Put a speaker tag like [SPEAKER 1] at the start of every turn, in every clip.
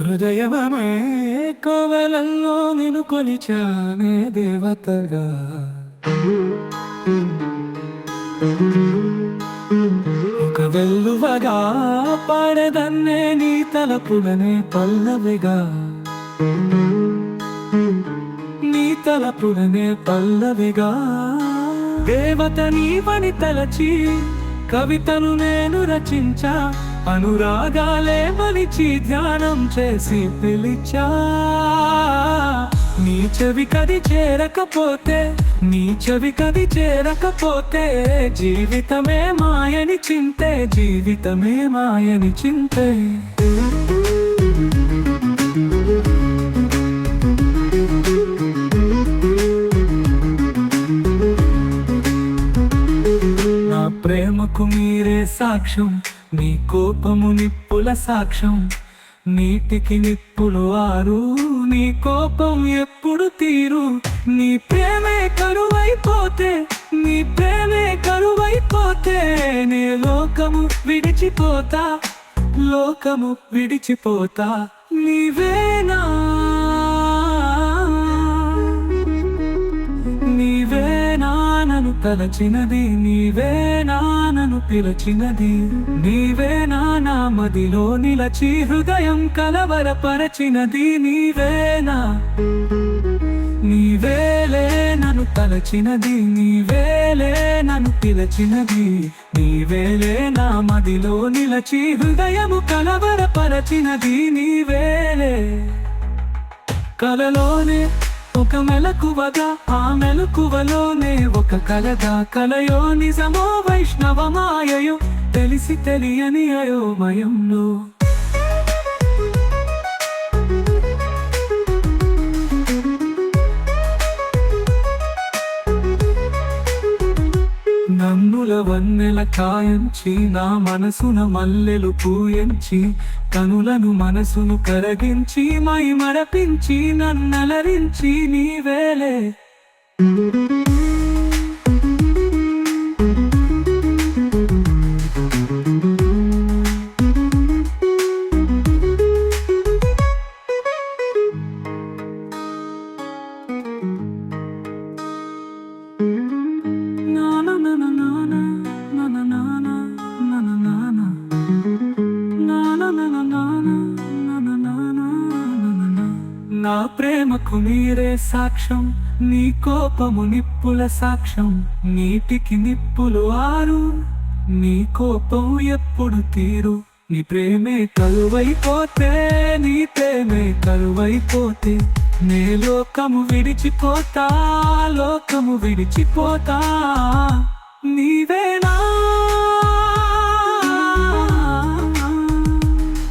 [SPEAKER 1] హృదయమే కోవెలల్లో నేను కొలిచానే దేవతగా. ఒక వెల్లువగా పాడదన్నే నీ తలపులనే పల్లవిగా. నీ తలపులనే పల్లవిగా. దేవత నీవని తలచి కవితను నేను రచించా అనురాగాలే మలిచి ధ్యానం చేసి పిలిచా. నీ చెవి కది చేరకపోతే నీ చెవి కది చేరకపోతే జీవితమే మాయని చింతే జీవితమే మాయని చింతే. ప్రేమకు మీరే సాక్ష్యం. నీ కోపము నిప్పుల సాక్ష్యం నీటికి నిప్పులు ఆరు. నీ కోపం ఎప్పుడు తీరు నీ ప్రేమే కరువైపోతే నీ ప్రేమే కరువైపోతే నీ లోకము విడిచిపోతా లోకము విడిచిపోతా నీవేనా? నీవేనా నన్ను తలచినది నీవే పిలచినది. నీవే నా మదిలో నిలచి హృదయం కలవరపరచినది. నీవేనా? నీవేలే నన్ను తలచినది. నీవేలే నన్ను పిలచినది. నీవేలే నా మదిలో నిలచి హృదయము కలవరపరచినది. నీవేలే కలలోనే ఒక మెలకువగా ఆ మెలకువలోనే ఒక కలగా కలయో నిజమో వైష్ణవమాయయో తెలిసి తెలియని అయోమయంలో. కనుల వన్నెల కాయంచి నా మనసున మల్లెలు పూయంచి కనులను మనసును కరగించి మై మరపించి నన్నలరించి నీవేలే ప్రేమకు మీరే సాక్ష్యం నీ కోపము నిప్పుల సాక్ష్యం నీటికి నిప్పులు ఆరు. నీ కోపం ఎప్పుడు తీరు? నీ ప్రేమే కరువైపోతే నీ ప్రేమే కరువైపోతే నే లోకము విడిచిపోతా లోకము విడిచిపోతా. నీవేనా?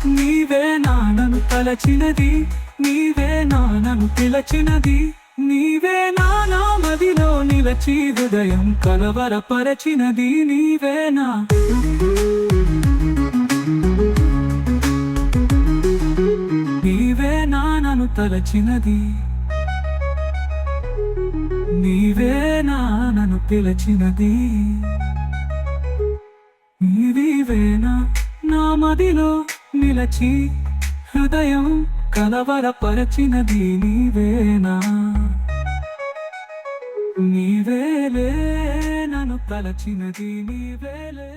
[SPEAKER 1] నీవేనా? నన్ను తలచినది నీవే నానను పిలచినది నీవే నానా మదిలో నిలచి హృదయం కలవరపరచినది నీవేనా నీవే నానను తలచినది నీవే నానను పిలచినది. నీవేనా నా మదిలో నిలచి హృదయం కలవరపరచినది నీవేనా? నీవేలే నన్ను తలచినది నీవేలే.